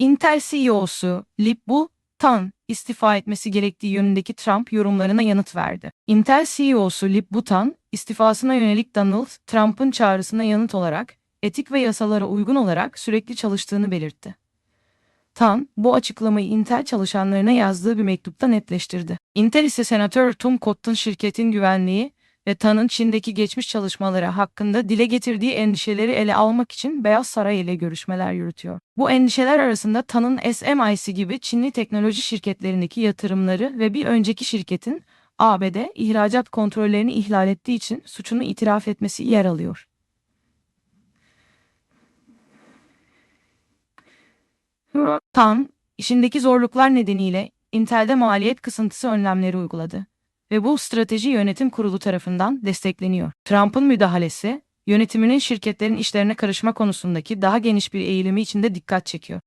Intel CEO'su Lip-Bu Tan istifa etmesi gerektiği yönündeki Trump yorumlarına yanıt verdi. Intel CEO'su Lip-Bu Tan, istifasına yönelik Donald Trump'ın çağrısına yanıt olarak etik ve yasalara uygun olarak sürekli çalıştığını belirtti. Tan, bu açıklamayı Intel çalışanlarına yazdığı bir mektupta netleştirdi. Intel ise Senatör Tom Cotton şirketin güvenliği ve Tan'ın Çin'deki geçmiş çalışmaları hakkında dile getirdiği endişeleri ele almak için Beyaz Saray ile görüşmeler yürütüyor. Bu endişeler arasında Tan'ın SMIC gibi Çinli teknoloji şirketlerindeki yatırımları ve bir önceki şirketin ABD ihracat kontrollerini ihlal ettiği için suçunu itiraf etmesi yer alıyor. Tan, işindeki zorluklar nedeniyle Intel'de maliyet kısıntısı önlemleri uyguladı ve bu strateji yönetim kurulu tarafından destekleniyor. Trump'ın müdahalesi, yönetiminin şirketlerin işlerine karışma konusundaki daha geniş bir eğilimi içinde dikkat çekiyor.